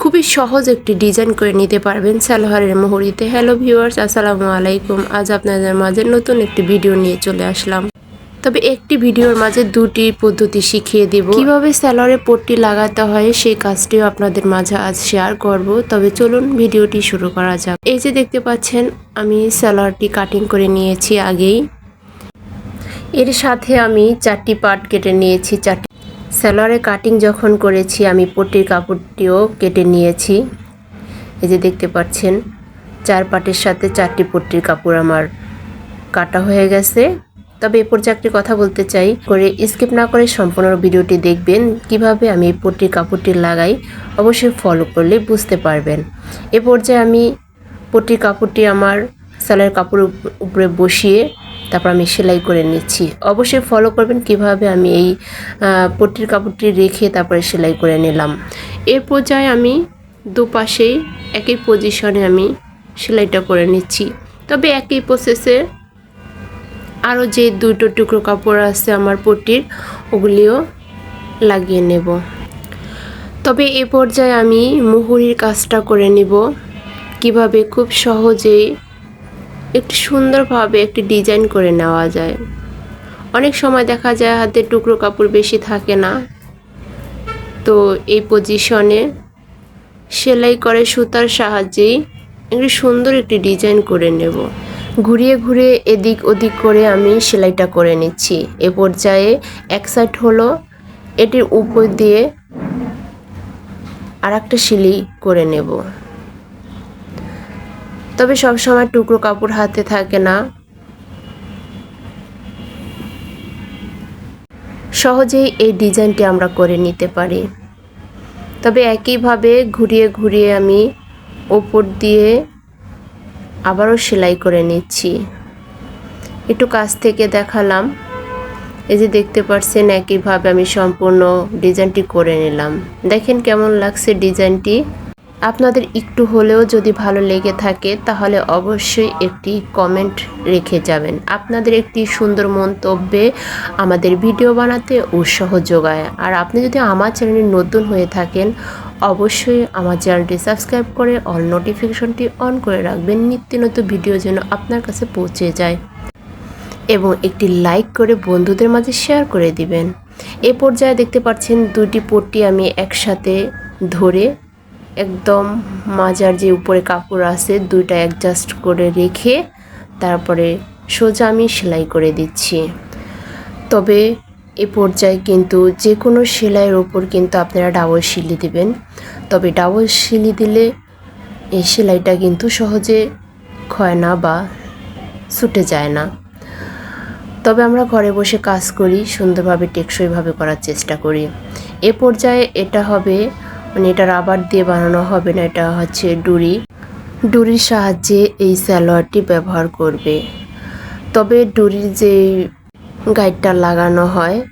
খুবই সহজ একটি ডিজাইন করে নিতে পারবেন সালোয়ারের মুহুরিতে। হ্যালো ভিউয়ার্স আসসালামু আলাইকুম। আজ আপনাদের মাঝে নতুন একটি ভিডিও নিয়ে চলে আসলাম। তবে একটি ভিডিওর মাঝে দুটি পদ্ধতি শিখিয়ে দিব। কীভাবে স্যালোয়ারে পট্টি লাগাতে হয় সেই কাজটিও আপনাদের মাঝে আজ শেয়ার করব। তবে চলুন ভিডিওটি শুরু করা যাক। এই যে দেখতে পাচ্ছেন, আমি স্যালোয়ারটি কাটিং করে নিয়েছি আগেই। এর সাথে আমি চারটি পার্ট কেটে নিয়েছি, চারটি স্যালোয়ারে কাটিং যখন করেছি, আমি পট্টির কাপড়টিও কেটে নিয়েছি। এই যে দেখতে পাচ্ছেন চার পাটের সাথে চারটি পট্টির কাপড় আমার কাটা হয়ে গেছে। তবে এ পর্যায়ে একটি কথা বলতে চাই, করে স্কিপ না করে সম্পূর্ণ ভিডিওটি দেখবেন, কীভাবে আমি এই পট্টির কাপড়টি লাগাই, অবশ্যই ফলো করলে বুঝতে পারবেন। এ পর্যায়ে আমি পট্টির কাপড়টি আমার স্যালোয়ার কাপড়ের উপরে বসিয়ে তারপর আমি সেলাই করে নিচ্ছি। অবশ্যই ফলো করবেন কীভাবে আমি এই পট্টির কাপড়টি রেখে তারপরে সেলাই করে নিলাম। এর পর্যায়ে আমি দুপাশেই একই পজিশনে আমি সেলাইটা করে নিচ্ছি। তবে একই প্রসেসে আরও যে দুটো টুকরো কাপড় আছে আমার পট্টির, ওগুলিও লাগিয়ে নেব। তবে এ পর্যায়ে আমি মুহুরির কাজটা করে নিব। কীভাবে? খুব সহজেই একটি সুন্দরভাবে একটি ডিজাইন করে নেওয়া যায়। অনেক সময় দেখা যায় হাতে টুকরো কাপড় বেশি থাকে না। তো এই পজিশনে সেলাই করে সুতার সাহায্যেই একটি সুন্দর একটি ডিজাইন করে নেব। ঘুরিয়ে ঘুরিয়ে এদিক ওদিক করে আমি সেলাইটা করে নিচ্ছি। এ পর্যায়ে এক সাইড হলো এটির উপর দিয়ে আর একটা সেলাই করে নেব। তবে সব সময় টুকরো কাপড় হাতে থাকে না। সহজেই এই ডিজাইনটি আমরা করে নিতে পারি। তবে একইভাবে ঘুরিয়ে ঘুরিয়ে আমি ওপর দিয়ে আবারও সেলাই করে নিচ্ছি। একটু কাছ থেকে দেখালাম। এই যে দেখতে পাচ্ছেন একইভাবে আমি সম্পূর্ণ ডিজাইনটি করে নিলাম। দেখেন কেমন লাগছে ডিজাইনটি। আপনাদের একটু হলেও যদি ভালো লেগে থাকে, তাহলে অবশ্যই একটি কমেন্ট রেখে যাবেন। আপনাদের একটি সুন্দর মন্তব্যে আমাদের ভিডিও বানাতে উৎসাহ যোগায়। আর আপনি যদি আমার চ্যানেলে নতুন হয়ে থাকেন, অবশ্যই আমার চ্যানেলটি সাবস্ক্রাইব করে অল নোটিফিকেশনটি অন করে রাখবেন। নিত্য নতুন ভিডিও যেন আপনার কাছে পৌঁছে যায়। এবং একটি লাইক করে বন্ধুদের মাঝে শেয়ার করে দিবেন। এ পর্যায়ে দেখতে পাচ্ছেন দুটি পট্টি আমি একসাথে ধরে একদম মাজার যে উপরে কাপড় আছে, দুইটা অ্যাডজাস্ট করে রেখে তারপরে সোজা আমি সেলাই করে দিচ্ছি। তবে এ পর্যায়ে কিন্তু যে কোনো সেলাইয়ের ওপর কিন্তু আপনারা ডাবল শিলি দিবেন। তবে ডাবল শিলি দিলে এই সেলাইটা কিন্তু সহজে ক্ষয় না বা ছুটে যায় না। তবে আমরা ঘরে বসে কাজ করি, সুন্দরভাবে, টেকসইভাবে করার চেষ্টা করি। এ পর্যায়ে এটা হবে মানে এটা রাবার দিয়ে বানানো হবে না, এটা হচ্ছে ডুরি। ডুরির সাহায্যে এই সালোয়ারটি ব্যবহার করবে। তবে ডুরির যে গাইডটা লাগানো হয়,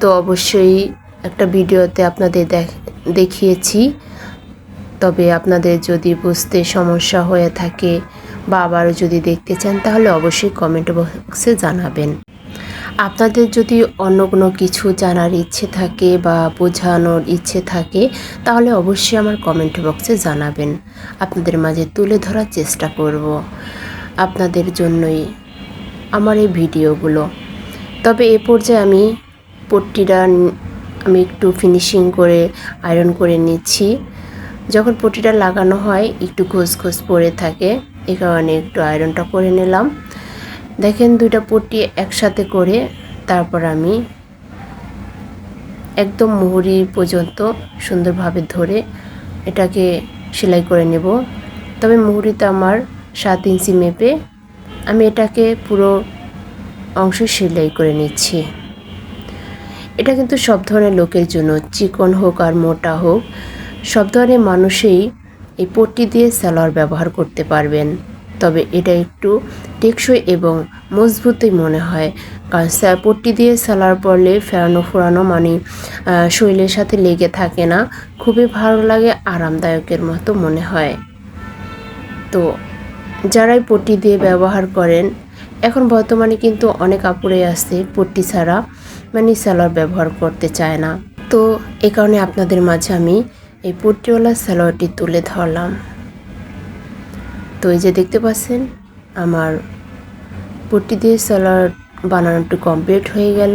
তো অবশ্যই একটা ভিডিওতে আপনাদের দেখ- দেখিয়েছি। তবে আপনাদের যদি বুঝতে সমস্যা হয়ে থাকে বা আবারও যদি দেখতে চান, তাহলে অবশ্যই কমেন্ট বক্সে জানাবেন। আপনাদের যদি অন্য কোনো কিছু জানার ইচ্ছে থাকে বা বোঝানোর ইচ্ছে থাকে, তাহলে অবশ্যই আমার কমেন্ট বক্সে জানাবেন। আপনাদের মাঝে তুলে ধরার চেষ্টা করব। আপনাদের জন্যই আমার এই ভিডিওগুলো। তবে এ পর্যায়ে আমি পট্টিটা আমি একটু ফিনিশিং করে আয়রন করে নিচ্ছি। যখন পট্টিটা লাগানো হয়, একটু ঘোষ ঘোষ পড়ে থাকে, এ কারণে একটু আয়রনটা করে নিলাম। দেখেন দুইটা পট্টি একসাথে করে তারপর আমি একদম মুহুরি পর্যন্ত সুন্দরভাবে ধরে এটাকে সেলাই করে নেব। তবে মুহুরিতে আমার সাত ইঞ্চি মেপে আমি এটাকে পুরো অংশ সেলাই করে নিচ্ছি। এটা কিন্তু সব ধরনের লোকের জন্য, চিকন হোক আর মোটা হোক, সব ধরনের মানুষেই এই পট্টি দিয়ে সালোয়ার ব্যবহার করতে পারবেন। তবে এটা একটু টেকসই এবং মজবুতই মনে হয়। কারণ পট্টি দিয়ে সালার পরলে ফেরানো ফোরানো মানে শরীরের সাথে লেগে থাকে না। খুবই ভালো লাগে, আরামদায়কের মতো মনে হয়। তো যারাই পট্টি দিয়ে ব্যবহার করেন, এখন বর্তমানে কিন্তু অনেক কাপড়ে আছে পট্টি ছাড়া মানে সালোয়ার ব্যবহার করতে চায় না। তো এ কারণে আপনাদের মাঝে আমি এই পট্টিওয়ালা সালোয়ারটি তুলে ধরলাম। তো এই যে দেখতে পাচ্ছেন, আমার পট্টি দিয়ে সালোয়ার বানানোটি কমপ্লিট হয়ে গেল।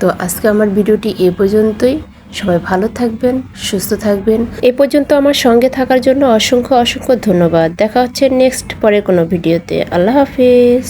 তো আজকে আমার ভিডিওটি এ পর্যন্তই। সবাই ভালো থাকবেন, সুস্থ থাকবেন। এ পর্যন্ত আমার সঙ্গে থাকার জন্য অসংখ্য অসংখ্য ধন্যবাদ। দেখা হচ্ছে নেক্সট পরে কোনো ভিডিওতে। আল্লাহ হাফিজ।